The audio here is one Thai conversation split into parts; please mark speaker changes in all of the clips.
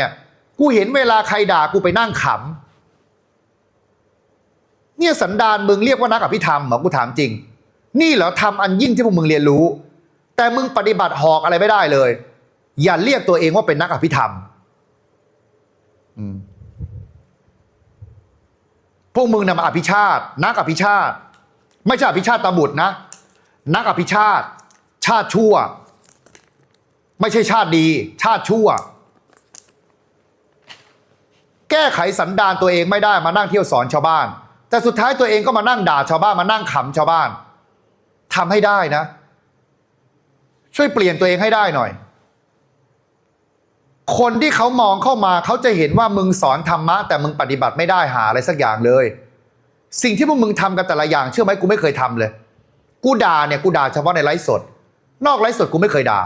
Speaker 1: เนี่ยกูเห็นเวลาใครด่ากูไปนั่งขำเนี่ยสันดานมึงเรียกว่านักอภิธรรมเหรอกูถามจริง นี่เหรอทำอันยิ่งที่พวกมึงเรียนรู้ แต่มึงปฏิบัติหอกอะไรไม่ได้เลย อย่าเรียกตัวเองว่าเป็นนักอภิธรรมพวกมึงนำมาอภิชาติ นักอภิชาติ ไม่ใช่อภิชาติตบุตรนะ นักอภิชาติ ชาติชั่ว ไม่ใช่ชาติดี ชาติชั่ว แก้ไขสันดานตัวเองไม่ได้มานั่งเที่ยวสอนชาวบ้าน แต่สุดท้ายตัวเองก็มานั่งด่าชาวบ้านมานั่งขำชาวบ้านทำให้ได้นะ ช่วยเปลี่ยนตัวเองให้ได้หน่อย คนที่เขามองเข้ามาเขาจะเห็นว่ามึงสอนธรรมะ แต่มึงปฏิบัติไม่ได้หาอะไรสักอย่างเลย สิ่งที่พวกมึงทำกันแต่ละอย่าง เชื่อไหมกูไม่เคยทำเลย กูด่าเนี่ยกูด่าเฉพาะในไลฟ์สด นอกไลฟ์สดกูไม่เคยด่า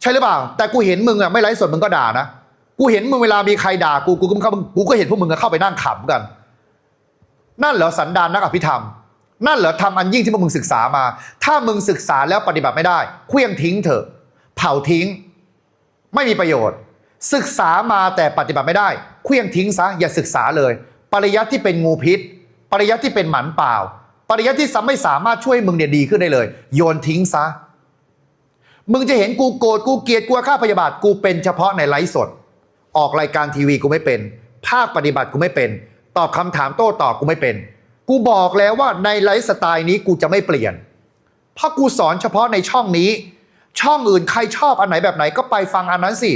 Speaker 1: ใช่หรือเปล่า แต่กูเห็นมึงอะไม่ไลฟ์สดมึงก็ด่านะ กูเห็นมึงเวลามีใครด่ากูกูก็เข้ากูก็เห็นพวกมึงเข้าไปนั่งขำกัน นั่นเหรอสันดานนักอภิธรรม นั่นเหรอทำอันยิ่งที่พวกมึงศึกษามา ถ้ามึงศึกษาแล้วปฏิบัติไม่ได้เคลี้ยงทิ้งเถอะ เผาทิ้ง ไม่มีประโยชน์ ศึกษามาแต่ปฏิบัติไม่ได้เคลี้ยงทิ้งซะอย่าศึกษาเลย ปริยัติที่เป็นงูพิษ ปริยัติที่เป็นหมันเปล่า ปริยัติที่ซ้ำไม่สามารถช่วยมึงเนี่ยดีขึ้นได้เลย โยนทิ้งซะมึงจะเห็นกูโกรธกูเกลียดกูฆ่าพยาบาทกูเป็นเฉพาะในไลฟ์สด ออกรายการทีวีกูไม่เป็น ภาคปฏิบัติกูไม่เป็น ตอบคำถามโต้ตอบกูไม่เป็น กูบอกแล้วว่าในไลฟ์สไตล์นี้กูจะไม่เปลี่ยน เพราะกูสอนเฉพาะในช่องนี้ ช่องอื่นใครชอบอันไหนแบบไหนก็ไปฟังอันนั้นสิ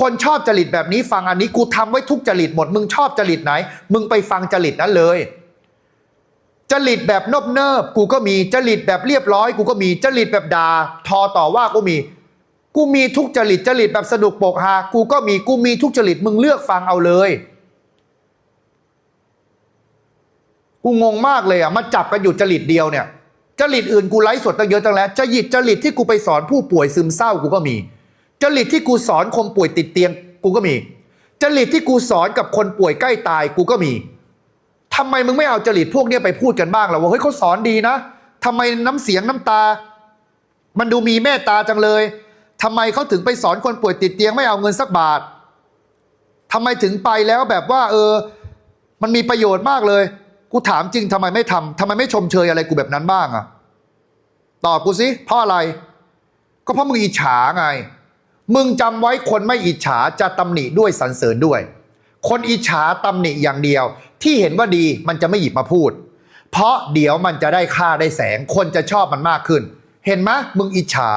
Speaker 1: คนชอบจริตแบบนี้ฟังอันนี้กูทำไว้ทุกจริตหมด มึงชอบจริตไหน มึงไปฟังจริตนั้นเลยจริตแบบนบเนิบกูก็มีจริตแบบเรียบร้อย กูก็มีจริตแบบด่าทอต่อว่ากูมี กูมีทุกจริตจริตแบบสนุกโปกฮากูก็มีกูมีทุกจริตมึงเลือกฟังเอาเลย กูงงมากเลยอะมาจับกันอยู่จริตเดียวเนี่ย จริตอื่นกูไลฟ์สดตั้งเยอะตั้งแล้วจริตจริตที่กูไปสอนผู้ป่วยซึมเศร้ากูก็มี จริตที่กูสอนคนป่วยติดเตียง กูก็มี จริตที่กูสอนกับคนป่วยใกล้ตายกูก็มีทำไมมึงไม่เอาจริตพวกนี้ไปพูดกันบ้างล่ะว่าเฮ้ยเขาสอนดีนะทำไมน้ำเสียงน้ำตา มันดูมีเมตตาจังเลย ทำไมเขาถึงไปสอนคนป่วยติดเตียงไม่เอาเงินสักบาททำไมถึงไปแล้วแบบว่า เออ มันมีประโยชน์มากเลย กูถามจริงทำไมไม่ทำทำไมไม่ชมเชยอะไรกูแบบนั้นบ้างอะตอบกูสิเพราะอะไร ก็เพราะมึงอิจฉาไง มึงจำไว้คนไม่อิจฉาจะตำหนิด้วยสรรเสริญด้วย คนอิจฉาตำหนิอย่างเดียว ที่เห็นว่าดีมันจะไม่หยิบมาพูด เพราะเดี๋ยวมันจะได้ค่าได้แสง คนจะชอบมันมากขึ้น เห็นไหมมึงอิจฉา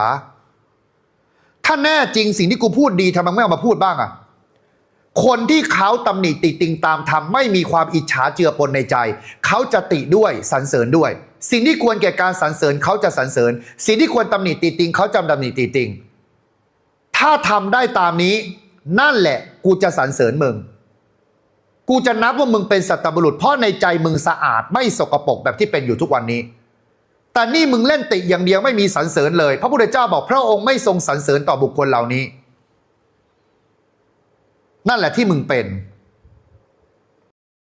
Speaker 1: ถ้าแน่จริงสิ่งที่กูพูดดีทำไมไม่เอามาพูดบ้างอะคนที่เขาตำหนิติติงตามทำไม่มีความอิจฉาเจือปนในใจ เขาจะติด้วยสรรเสริญด้วย สิ่งที่ควรแก่การสรรเสริญเขาจะสรรเสริญ สิ่งที่ควรตำหนิติติงเขาจะตำหนิติติง ถ้าทำได้ตามนี้ นั่นแหละ กูจะสรรเสริญมึง กูจะนับว่ามึงเป็นสัตบุรุษเพราะในใจมึงสะอาดไม่สกปรกแบบที่เป็นอยู่ทุกวันนี้ แต่นี่มึงเล่นติอย่างเดียวไม่มีสรรเสริญเลย พระพุทธเจ้าบอกพระองค์ไม่ทรงสรรเสริญต่อบุคคลเหล่านี้ นั่นแหละที่มึงเป็น